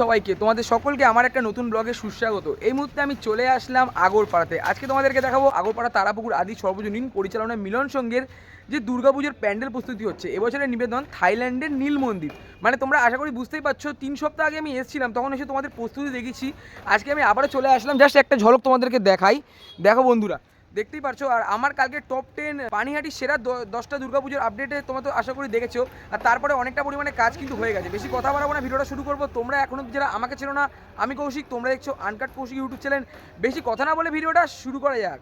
সবাইকে, তোমাদের সকলকে আমার একটা নতুন ব্লগে সুস্বাগত। এই মুহূর্তে আমি চলে আসলাম আগরপাড়াতে। আজকে তোমাদেরকে দেখাবো আগরপাড়া তারাপুকুর আদি সর্বজনীন পরিচালনায় মিলন সঙ্গের যে দুর্গাপুজোর প্যান্ডেল প্রস্তুতি হচ্ছে, এবছরের নিবেদন থাইল্যান্ডের নীল মন্দির। মানে তোমরা আশা করি বুঝতেই পারছ, তিন সপ্তাহ আগে আমি এসেছিলাম, তখন এসে তোমাদের প্রস্তুতি দেখেছি। আজকে আমি আবারও চলে আসলাম, জাস্ট একটা ঝলক তোমাদেরকে দেখাই। দেখো বন্ধুরা দেখতেই পারছ। আর আমার কালকে টপ টেন পানিহাটি সেরা দশটা দুর্গাপুজোর আপডেটে তোমরা তো আশা করি দেখেছ। আর তারপরে অনেকটা পরিমাণে কাজ কিন্তু হয়ে গেছে। বেশি কথা বাড়াবো না, ভিডিওটা শুরু করব। তোমরা এখনও যারা আমাকে ছিল না, আমি কৌশিক, তোমরা দেখছ আনকাট কৌশিক ইউটিউব চ্যানেল বেশি কথা না বলে ভিডিওটা শুরু করা যাক।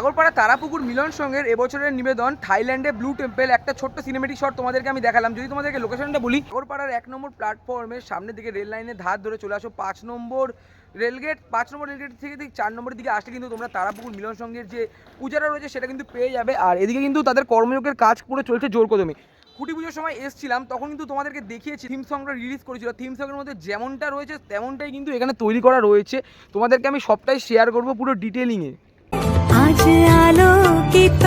আগরপাড়া তারাপুকুর মিলন সঙ্গের এবছরের নিবেদন, থাইল্যান্ডে ব্লু টেম্পল, একটা ছোট্ট সিনেমেটিক শট তোমাদেরকে আমি দেখালাম। যদি তোমাদেরকে লোকেশনটা বলি আগরপাড়ার এক নম্বর প্ল্যাটফর্মের সামনের দিকে রেল লাইনের ধার ধরে চলে আসো। পাঁচ নম্বর রেলগেট পাঁচ নম্বর রেলগেট থেকে ঠিক চার নম্বরের দিকে আসলে কিন্তু তোমরা তারাপুকুর মিলন সঙ্গের যে পূজাটা রয়েছে, সেটা কিন্তু পেয়ে যাবে। আর এদিকে কিন্তু তাদের কর্মযোগের কাজ পুরো চলছে জোর কদমে। খুঁটি পুজোর সময় এসছিলাম, তখন কিন্তু তোমাদেরকে দেখিয়েছি থিম সংটা রিলিজ করেছিল। থিম সঙ্গের মধ্যে যেমনটা রয়েছে, তেমনটাই কিন্তু এখানে তৈরি করা রয়েছে। তোমাদেরকে আমি সবটাই শেয়ার করব পুরো ডিটেলিংয়ে আলোকিত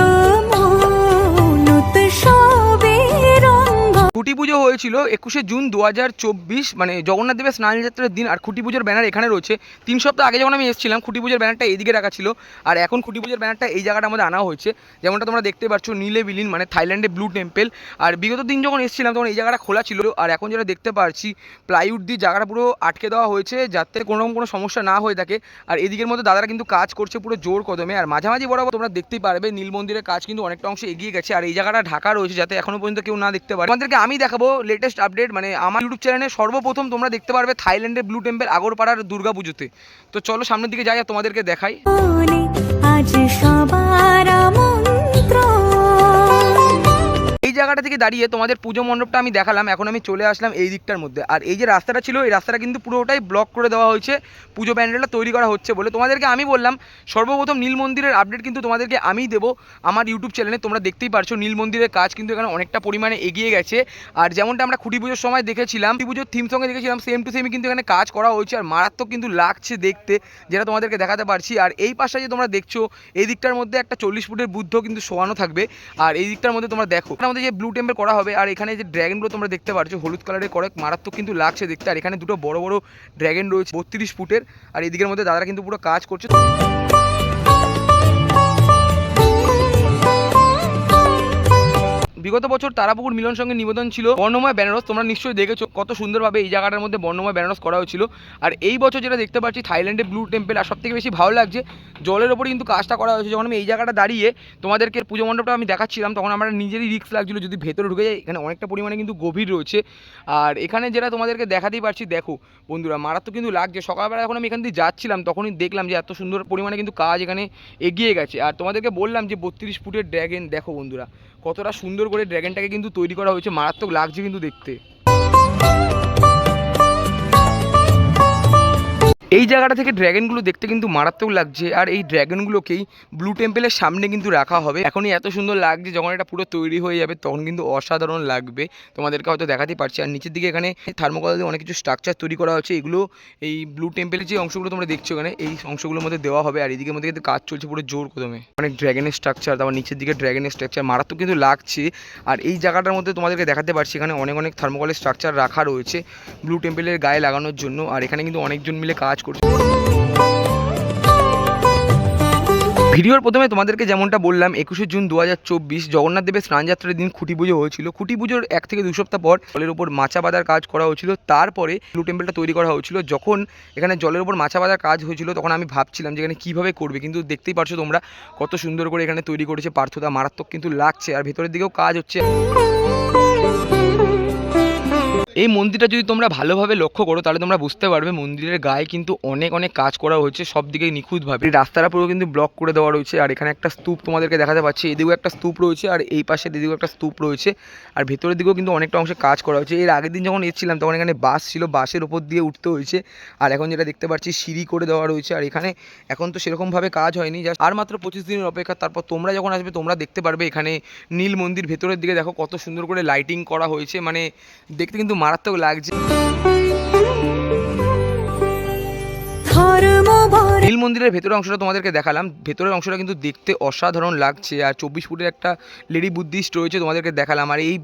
খুঁটি পুজো হয়েছিল একুশে জুন দু হাজার চব্বিশ মানে জগন্নাথ দেবের স্নান যাত্রার দিন, আর খুঁটি পুজোর ব্যানার এখানে রয়েছে। তিন সপ্তাহ আগে যখন আমি এসেছিলাম, খুঁটি পুজোর ব্যানারটা এইদিকে রাখা ছিল, আর এখন খুঁটি পুজোর ব্যানারটা এই জায়গাটা আমাদের আনা হয়েছে। যেমনটা তোমরা দেখতে পাচ্ছ, নীলে বিলিন মানে থাইল্যান্ডে ব্লু টেম্পল। আর বিগত দিন যখন এসেছিলাম, তখন এই জায়গাটা খোলা ছিল, আর এখন যেটা দেখতে পাচ্ছি প্লাইউড দিয়ে জায়গাটা পুরো আটকে দেওয়া হয়েছে, যাতে কোনো রকম কোনো সমস্যা না হয়ে থাকে। আর এদিকের মধ্যে দাদারা কিন্তু কাজ করছে পুরো জোর কদমে, আর মাঝামাঝি বরাবর তোমরা দেখতেই পারবে, নীল মন্দিরের কাজ কিন্তু অনেকটা অংশ এগিয়ে গেছে, আর এই জায়গাটা ঢাকা রয়েছে, যাতে এখনও পর্যন্ত কেউ না দেখতে পারে। আমাদেরকে আমি দেখাবো লেটেস্ট আপডেট মানে আমার ইউটিউব চ্যানেলে সর্বপ্রথম তোমরা দেখতে পারবে থাইল্যান্ডের ব্লু টেম্পেল আগরপাড়ার দুর্গা পুজোতে তো চলো সামনের দিকে যাই তোমাদেরকে দেখাই। আজ জায়গাটা থেকে দাঁড়িয়ে তোমাদের পুজো মণ্ডপটা আমি দেখালাম, এখন আমি চলে আসলাম এই দিকটার মধ্যে। আর এই যে রাস্তাটা ছিল, এই রাস্তাটা কিন্তু পুরোটাই ব্লক করে দেওয়া হয়েছে, পুজো প্যান্ডেলটা তৈরি করা হচ্ছে বলে। তোমাদেরকে আমি বললাম, সর্বপ্রথম নীল মন্দিরের আপডেট কিন্তু তোমাদেরকে আমিই দেবো আমার ইউটিউব চ্যানেলে তোমরা দেখতেই পারছ, নীল মন্দিরের কাজ কিন্তু এখানে অনেকটা পরিমাণে এগিয়ে গেছে। আর যেমনটা আমরা খুঁটি পুজোর সময় দেখেছিলাম পুজোর থিম সঙ্গে দেখেছিলাম সেম টু সেমই কিন্তু এখানে কাজ করা হয়েছে আর মারাত্মক কিন্তু লাগছে দেখতে, যেটা তোমাদেরকে দেখাতে পারছি। আর এই পাশটা যে তোমরা দেখছ, এই দিকটার মধ্যে একটা চল্লিশ ফুটের বুদ্ধ কিন্তু শোয়ানো থাকবে। আর এই দিকটার মধ্যে তোমরা দেখো মধ্যে যে ব্লু টেম্পের করা হবে। আর এখানে যে ড্র্যাগনগুলো তোমরা দেখতে পাচ্ছ হলুদ কালারের করে, মারাত্মক কিন্তু লাগছে দেখতে। আর এখানে দুটো বড় বড় ড্র্যাগন রয়েছে, বত্রিশ ফুটের। আর এদিকের মধ্যে দাদারা কিন্তু পুরো কাজ করছে। বিগত বছর তারাপুকুর মিলন সঙ্গে নিবেদন ছিল বর্ণময় বেনারস, তোমরা নিশ্চয়ই দেখেছ কত সুন্দরভাবে এই জায়গাটার মধ্যে বর্ণময় বেনারস করা হয়েছিল আর এই বছর যেটা দেখতে পাচ্ছি থাইল্যান্ডে ব্লু টেম্পল, আর সবথেকে বেশি ভালো লাগছে, জলের ওপরে কিন্তু কাজটা করা হয়েছে। যখন আমি এই জায়গাটা দাঁড়িয়ে তোমাদেরকে পুজো মণ্ডপটা আমি দেখাচ্ছিলাম, তখন আমার নিজেরই রিস্ক লাগছিল যদি ভেতরে ঢুকে যায় এখানে অনেকটা পরিমাণে কিন্তু গভীর রয়েছে। আর এখানে যেটা তোমাদেরকে দেখাতেই পারছি, দেখো বন্ধুরা, মারাত্মক কিন্তু লাগছে। সকালবেলা যখন আমি এখান দিয়ে যাচ্ছিলাম, তখনই দেখলাম যে এত সুন্দর পরিমাণে কিন্তু কাজ এখানে এগিয়ে গেছে। আর তোমাদেরকে বললাম যে, বত্রিশ ফুটের ড্র্যাগন দেখো বন্ধুরা কতটা সুন্দর করে ড্র্যাগনটাকে কিন্তু তৈরি করা হয়েছে মারাত্মক লাগছে কিন্তু দেখতে। এই জায়গাটা থেকে ড্র্যাগনগুলো দেখতে কিন্তু মারাত্মক লাগছে, আর এই ড্র্যাগনগুলোকেই ব্লু টেম্পলের সামনে কিন্তু রাখা হবে। এখনই এত সুন্দর লাগছে, যখন এটা পুরো তৈরি হয়ে যাবে, তখন কিন্তু অসাধারণ লাগবে। তোমাদেরকে হয়তো দেখাতেই পারছি, আর নিচের দিকে এখানে থার্মোকল দিয়ে অনেক কিছু স্ট্রাকচার তৈরি করা হচ্ছে এগুলো এই ব্লু টেম্পলের যে অংশগুলো তোমরা দেখছ এখানে, এই অংশগুলোর মধ্যে দেওয়া হবে, আর এদিকের মধ্যে কিন্তু কাজ চলছে পুরো জোর কদমে। অনেক ড্র্যাগনের স্ট্রাকচার তারপর নিচের দিকে ড্র্যাগনের স্ট্রাকচার মারাত্মক কিন্তু লাগছে। আর এই জায়গাটার মধ্যে তোমাদেরকে দেখাতে পারছি, এখানে অনেক অনেক থার্মোকলের স্ট্রাকচার রাখা রয়েছে, ব্লু টেম্পলের গায়ে লাগানোর জন্য। আর এখানে কিন্তু অনেকজন মিলে কাজ করছে। ভিডিওর প্রথমে তোমাদেরকে যেমনটা বললাম, একুশে জুন দু হাজার চব্বিশ জগন্নাথ দেবের স্নানযাত্রার দিন খুঁটি পুজো হয়েছিল। খুঁটি পুজোর এক থেকে দু সপ্তাহ পর জলের উপর মাচা বাঁধার কাজ করা হয়েছিল। তারপরে ব্লু টেম্পলটা তৈরি করা হয়েছিল। যখন এখানে জলের উপর মাচা বাঁধার কাজ হয়েছিল, তখন আমি ভাবছিলাম যে এখানে কীভাবে করবে, কিন্তু দেখতেই পারছ তোমরা কত সুন্দর করে এখানে তৈরি করেছে পার্থতা। মারাত্মক কিন্তু লাগছে, আর ভেতরের দিকেও কাজ হচ্ছে। এই মন্দিরটা যদি তোমরা ভালোভাবে লক্ষ্য করো, তাহলে তোমরা বুঝতে পারবে মন্দিরের গায়ে কিন্তু অনেক অনেক কাজ করা হয়েছে সব দিকে নিখুঁতভাবে রাস্তাটা পুরো কিন্তু ব্লক করে দেওয়া রয়েছে, আর এখানে একটা স্তূপ তোমাদেরকে দেখাতে পাচ্ছি। এদিকেও একটা স্তূপ রয়েছে, আর এই পাশে এদিকেও একটা স্তূপ রয়েছে, আর ভেতরের দিকেও কিন্তু অনেকটা অংশে কাজ করা হয়েছে। এর আগের দিন যখন এসেছিলাম, তখন এখানে বাস ছিল বাসের ওপর দিয়ে উঠতে হয়েছে, আর এখন যেটা দেখতে পাচ্ছি, সিঁড়ি করে দেওয়া রয়েছে, আর এখানে এখন তো সেরকমভাবে কাজ হয়নি জাস্ট আর মাত্র পঁচিশ দিনের অপেক্ষা। তারপর তোমরা যখন আসবে, তোমরা দেখতে পারবে এখানে নীল মন্দির, ভেতরের দিকে দেখো কত সুন্দর করে লাইটিং করা হয়েছে মানে দেখতে কিন্তু মারাত্মক লাগছে। নীল মন্দিরের ভেতরের অংশটা তোমাদেরকে দেখালাম। ভেতরের অংশটা কিন্তু দেখতে অসাধারণ লাগছে আর চব্বিশ ফুটের একটা লেডি বুদ্ধিস্ট রয়েছে তোমাদেরকে দেখালাম। আর এই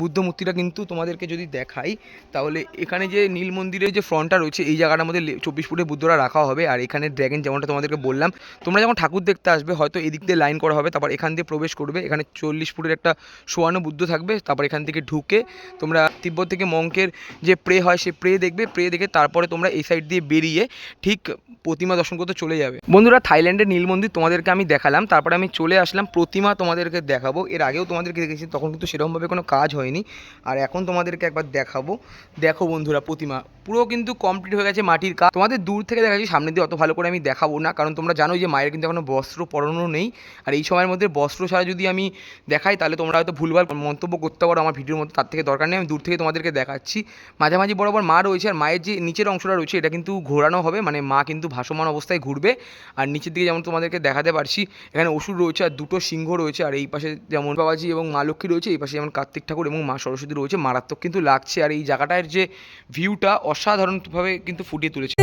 বুদ্ধ মূর্তিটা কিন্তু তোমাদেরকে যদি দেখাই, তাহলে এখানে যে নীল মন্দিরের যে ফ্রন্টটা রয়েছে, এই জায়গাটার মধ্যে চব্বিশ ফুটের বুদ্ধরা রাখা হবে। আর এখানে ড্র্যাগন যেমনটা তোমাদেরকে বললাম, তোমরা যখন ঠাকুর দেখতে আসবে, হয়তো এদিক দিয়ে লাইন করা হবে, তারপর এখান দিয়ে প্রবেশ করবে। এখানে চল্লিশ ফুটের একটা সোয়ানো বুদ্ধ থাকবে, তারপর এখান থেকে ঢুকে তোমরা তিব্বত থেকে মঙ্কের যে প্রে হয়, সে প্রে দেখবে। প্রে দেখে তারপরে তোমরা এই সাইড দিয়ে বেরিয়ে ঠিক প্রতিমা দর্শন করতে চলে যাবে। বন্ধুরা, থাইল্যান্ডের নীল মন্দির তোমাদেরকে আমি দেখালাম। তারপরে আমি চলে আসলাম, প্রতিমা তোমাদেরকে দেখাবো। এর আগেও তোমাদেরকে দেখেছি, তখন কিন্তু সেরকমভাবে কোনো কাজ হয়নি। আর এখন তোমাদেরকে একবার দেখাবো। দেখো বন্ধুরা, প্রতিমা। পুরো কিন্তু কমপ্লিট হয়ে গেছে মাটির কাজ। তোমাদের দূর থেকে দেখাচ্ছি, সামনে দিয়ে অত ভালো করে আমি দেখাবো না। কারণ তোমরা জানো যে মায়ের কিন্তু এখনও বস্ত্র পরানো নেই। আর এই সময়ের মধ্যে বস্ত্র ছাড়া যদি আমি দেখাই, তাহলে তোমরা হয়তো ভুলভাল মন্তব্য করতে পারো। আমার ভিডিওর মধ্যে তার থেকে দরকার নেই। আমি দূর থেকে তোমাদেরকে দেখাচ্ছি। মাঝামাঝি বরাবর মা রয়েছে, আর মায়ের যে নিচের অংশটা রয়েছে, এটা কিন্তু ঘোরানো হবে। মানে মা কিন্তু ভাসমান অবস্থায় ঘুরবে। আর নিচের দিকে যেমন তোমাদেরকে দেখাতে পারছি, এখানে অসুর রয়েছে আর দুটো সিংহ রয়েছে। আর এই পাশে যেমন বাবাজি এবং মা লক্ষ্মী রয়েছে, এই পাশে যেমন কার্তিক ঠাকুর এবং মা সরস্বতী রয়েছে। মারাত্মক কিন্তু লাগছে। আর এই জায়গাটার যে ভিউটা অসাধারণভাবে কিন্তু ফুটিয়ে তুলেছে।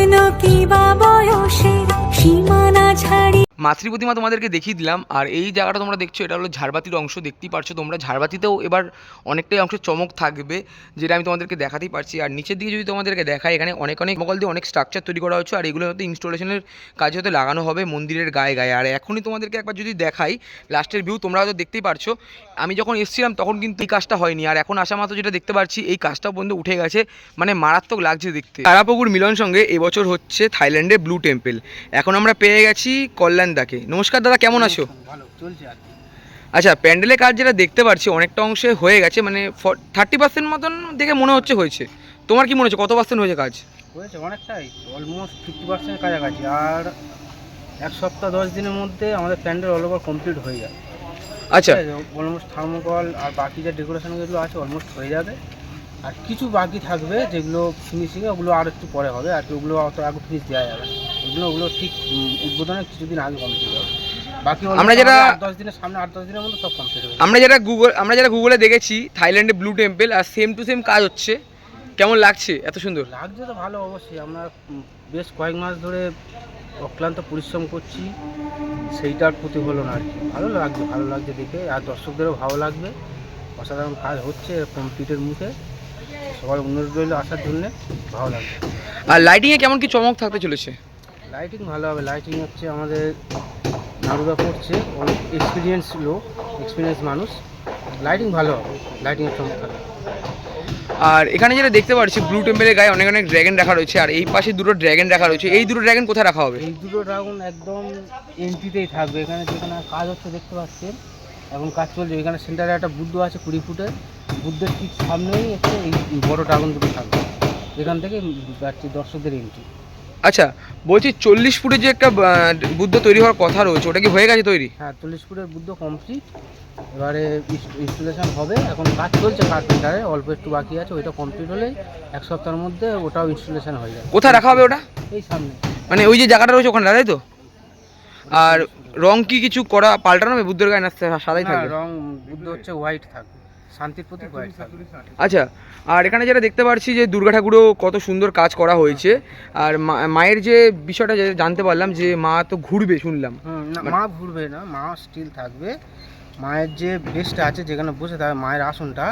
মাতৃ প্রতিমা তোমাদেরকে দেখিয়ে দিলাম। আর এই জায়গাটা তোমরা দেখছ, এটা হলো ঝাড়বাতির অংশ, দেখতেই পারছ তোমরা। ঝাড়বাতিতেও এবার অনেকটাই অংশ চমক থাকবে, যেটা আমি তোমাদেরকে দেখাতেই পারছি। আর নিচের দিকে যদি তোমাদেরকে দেখাই, এখানে অনেক অনেক মকল দিয়ে অনেক স্ট্রাকচার তৈরি করা হচ্ছে আর এগুলো হয়তো ইনস্টলেশনের কাজে হয়তো লাগানো হবে মন্দিরের গায়ে গায়ে। আর এখনই তোমাদেরকে একবার যদি দেখাই লাস্টের ভিউ তোমরা হয়তো দেখতেই পারছ। আমি যখন এসেছিলাম, তখন কিন্তু এই কাজটা হয়নি। আর এখন আসা মাত্র যেটা দেখতে পাচ্ছি এই কাজটাও বন্ধু উঠে গেছে। মানে মারাত্মক লাগছে দেখতে। তারাপুকুর মিলন সঙ্গে এবছর হচ্ছে থাইল্যান্ডে ব্লু টেম্পল। এখন আমরা পেয়ে গেছি কল্যাণ। দাকে নমস্কার দাদা কেমন আছো? ভালো চলছে আর আচ্ছা প্যান্ডেলের কাজ যেটা দেখতে পাচ্ছি অনেকটা অংশে হয়ে গেছে মানে থার্টি পার্সেন্ট মতন দেখে মনে হচ্ছে হয়েছে। তোমার কি মনে হচ্ছে কত পার্সেন্ট হয়েছে কাজ? হয়েছে অনেকটাই অলমোস্ট ফিফটি পার্সেন্ট কাছাকাছি। আর এক সপ্তাহ দশ দিনের মধ্যে আমাদের প্যান্ডেল অল ওভার কমপ্লিট হয়ে যাবে। আচ্ছা। অলমোস্ট থার্মোকল আর বাকি যে ডেকোরেশনগুলো আছে অলমোস্ট হয়ে যাবে। আর কিছু বাকি থাকবে যেগুলো ফিনিশিংয়ে ওগুলো আর একটু পরে হবে আর কি ওগুলো অত আগে ফিনিশ দেওয়া যাবে না। ওগুলো ওগুলো ঠিক উদ্বোধনের কিছুদিন আগে কমপ্লিট হবে বাকি আমরা যেটা- দশ দিনের সামনে আট দশ দিনের মধ্যে সব কমপ্লিট হবে আমরা যেটা গুগল আমরা যেটা গুগলে দেখেছি থাইল্যান্ডে ব্লু টেম্পল আর সেম টু সেম কাজ হচ্ছে। কেমন লাগছে? এত সুন্দর। লাগছে তো ভালো অবশ্যই। আমরা বেশ কয়েক মাস ধরে অক্লান্ত পরিশ্রম করছি। সেইটার প্রতি হলো না আর কি। ভালো লাগছে ভালো লাগছে দেখে। আর দর্শকদেরও ভালো লাগবে। অসাধারণ কাজ হচ্ছে কমপ্লিটের মুখে। সবার অনুরোধ রইল আসার জন্যে। ভালো লাগবে। আর লাইটিংয়ে কেমন কি চমক থাকতে চলেছে? লাইটিং ভালো হবে। লাইটিং হচ্ছে আমাদের নাড়ুদা করছে অনেক এক্সপিরিয়েন্স লোক এক্সপিরিয়েন্স মানুষ। লাইটিং ভালো হবে। লাইটিংয়ের চমক থাকবে আর এখানে যেটা দেখতে পাচ্ছি ব্লু টেম্পলের গায়ে অনেক অনেক ড্র্যাগন রাখা রয়েছে। আর এই পাশে দুটো ড্র্যাগন রাখা রয়েছে। এই দুটো ড্র্যাগন কোথায় রাখা হবে? এই দুটো ড্রাগন একদম এন্ট্রিতেই থাকবে। এখানে যেখানে কাজ হচ্ছে দেখতে পাচ্ছেন। এখন কাজ চলছে। এখানে সেন্টারে একটা বুদ্ধ আছে কুড়ি ফুটের। বুদ্ধের ঠিক সামনেই হচ্ছে এই বড় ড্রাগন দুটো থাকবে। এখান থেকে যাচ্ছে দর্শকদের এন্ট্রি আচ্ছা বলছি চল্লিশ ফুটের যে একটা বুদ্ধ তৈরি হওয়ার কথা রয়েছে ওটা কি হয়ে গেছে তৈরি? হ্যাঁ চল্লিশ ফুটের বুদ্ধ কমপ্লিট এবারে ইনস্টলেশন হবে। এখন কাজ চলছে কার্পেন্টারে অল্প একটু বাকি আছে ওইটা কমপ্লিট হলেই এক সপ্তাহের মধ্যে ওটাও ইনস্টলেশন হয়ে যাবে। কোথায় রাখা হবে ওটা? এই সামনে। মানে ওই যে জায়গাটা রয়েছে ওখানে তাই তো? আর রং কি কিছু করা পাল্টানো হবে? বুদ্ধের গায়ে না সাদাই থাকবে? রং বুদ্ধ হচ্ছে হোয়াইট থাকবে। শান্তির প্রতি আচ্ছা আর এখানে যেটা দেখতে পাচ্ছি যে দুর্গা ঠাকুরও কত সুন্দর কাজ করা হয়েছে। আর মায়ের যে বিষয়টা জানতে পারলাম যে মা তো ঘুরবে শুনলাম। মা ঘুরবে না মা স্টিল থাকবে। মায়ের যে বেসটা আছে যেখানে বসে থাকবে মায়ের আসনটা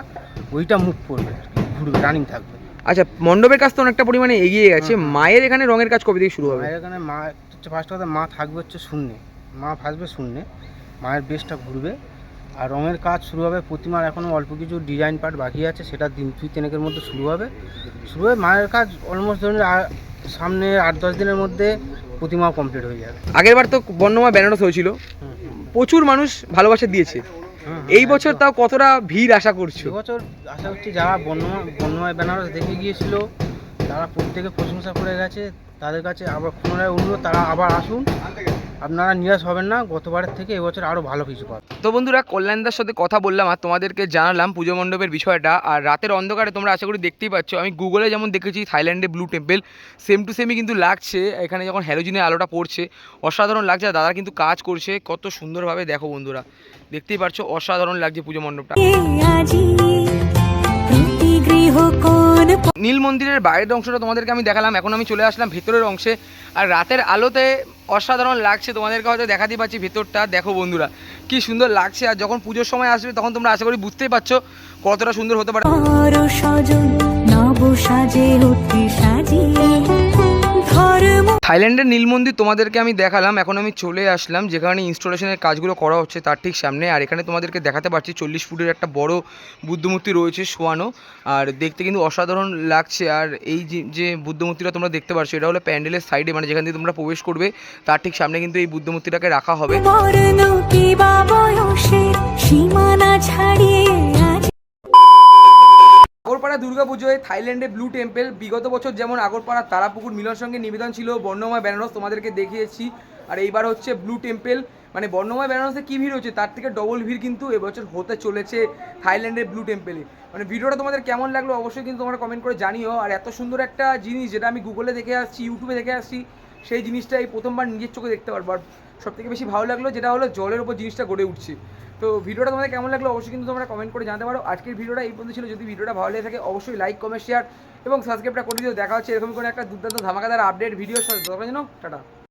ওইটা মুখ করবে ঘুরবে রানিং থাকবে। আচ্ছা মণ্ডপের কাজ তো অনেকটা পরিমাণে এগিয়ে গেছে। মায়ের এখানে রঙের কাজ কবে থেকে শুরু হবে? মায়ের এখানে মা হচ্ছে ফার্স্ট কথা মা থাকবে হচ্ছে শূন্যে। মা ভাসবে শূন্যে। মায়ের বেসটা ঘুরবে। আর রঙের কাজ শুরু হবে প্রতিমার এখনও অল্প কিছু ডিজাইন পার্ট বাকি আছে সেটা দিন দুই তিনেকের মধ্যে শুরু হবে। শুরু হবে মায়ের কাজ অলমোস্ট ধরুন সামনে আট দশ দিনের মধ্যে প্রতিমাও কমপ্লিট হয়ে যাবে। আগের বার তো বর্ণমা বেনারস হয়েছিল। প্রচুর মানুষ ভালোবাসা দিয়েছে। হ্যাঁ, এই বছর তাও কতটা ভিড় আশা করছ? এবছর আশা করছি যারা বন্যময় বন্যময় বেনারস দেখে গিয়েছিল তারা প্রত্যেকে প্রশংসা করে গেছে। তাদের কাছে আবার পুনরায় অনুরোধ তারা আবার আসুন। আপনারা নিরাশ হবেন না গতবারের থেকে এবছর আরও ভালো কিছু পাবেন। তো বন্ধুরা কল্যাণদার সাথে কথা বললাম আর তোমাদেরকে জানালাম পুজো মণ্ডপের বিষয়টা। আর রাতের অন্ধকারে তোমরা আশা করি দেখতেই পাচ্ছ আমি গুগলে যেমন দেখেছি থাইল্যান্ডে ব্লু টেম্পল সেম টু সেমই কিন্তু লাগছে। এখানে যখন হ্যালোজিনের আলোটা পড়ছে অসাধারণ লাগছে। আর দাদা কিন্তু কাজ করছে কত সুন্দরভাবে দেখো বন্ধুরা। দেখতেই পারছ অসাধারণ লাগছে পুজো মণ্ডপটা। নীল মন্দিরের বাইরের অংশটা তোমাদেরকে আমি দেখালাম। এখন আমি চলে আসলাম ভিতরের অংশে। আর রাতের আলোতে অসাধারণ লাগছে। তোমাদেরকে হয়তো দেখাতেই পাচ্ছি ভিতরটা। দেখো বন্ধুরা কি সুন্দর লাগছে। আর যখন পুজোর সময় আসবে তখন তোমরা আশা করি বুঝতেই পারছ কতটা সুন্দর হতে পারে। থাইল্যান্ডের নীল মন্দির তোমাদেরকে আমি দেখালাম, এখন আমি চলে আসলাম, যেখানে ইনস্টলেশনের কাজগুলো করা হচ্ছে তার ঠিক সামনে, আর এখানে তোমাদেরকে দেখাতে পারছি চল্লিশ ফুটের একটা বড় বুদ্ধমূর্তি রয়েছে শোয়ানো, আর দেখতে কিন্তু অসাধারণ লাগছে, আর এই যে বুদ্ধমূর্তিটা তোমরা দেখতে পাচ্ছ এটা হলো প্যান্ডেলের সাইডে মানে যেখান দিয়ে তোমরা প্রবেশ করবে, তার ঠিক সামনে কিন্তু এই বুদ্ধমূর্তিটাকে রাখা হবে। সীমানা ছাড়িয়ে আগরপাড়া দুর্গাপুজোয় থাইল্যান্ডে ব্লু টেম্পল। বিগত বছর যেমন আগরপাড়া তারাপুকুর মিলন সঙ্গে নিবেদন ছিল, বর্ণময় বেনারস তোমাদেরকে দেখিয়েছি। আর এইবার হচ্ছে ব্লু টেম্পল। মানে বর্ণময় বেনারসে কী ভিড় হচ্ছে? তার থেকে ডবল ভিড় কিন্তু এবছর হতে চলেছে থাইল্যান্ডের ব্লু টেম্পেলে মানে ভিডিওটা তোমাদের কেমন লাগল অবশ্যই কিন্তু তোমরা কমেন্ট করে জানিও। আর এত সুন্দর একটা জিনিস যেটা আমি গুগলে দেখে আসছি ইউটিউবে দেখে আসছি, সেই জিনিসটা এই প্রথমবার নিজের চোখে দেখতে পারব। আর সব থেকে বেশি ভালো লাগল যেটা হলো জলের উপর জিনিসটা গড়ে উঠছে। তো ভিডিওটা তোমাদের কেমন লাগল অবশ্যই কিন্তু তোমরা কমেন্ট করে জানতে পারো। আজকের ভিডিওটা এই পর্যন্ত ছিল। যদি ভিডিওটা ভালো লেগে থাকে, অবশ্যই লাইক কমেন্ট শেয়ার এবং সাবস্ক্রাইবটা করে দিও। দেখা হচ্ছে এরকম কোনো একটা দুর্দান্ত ধামাকাদার আপডেট ভিডিওর সাথে। জন্য টাটা।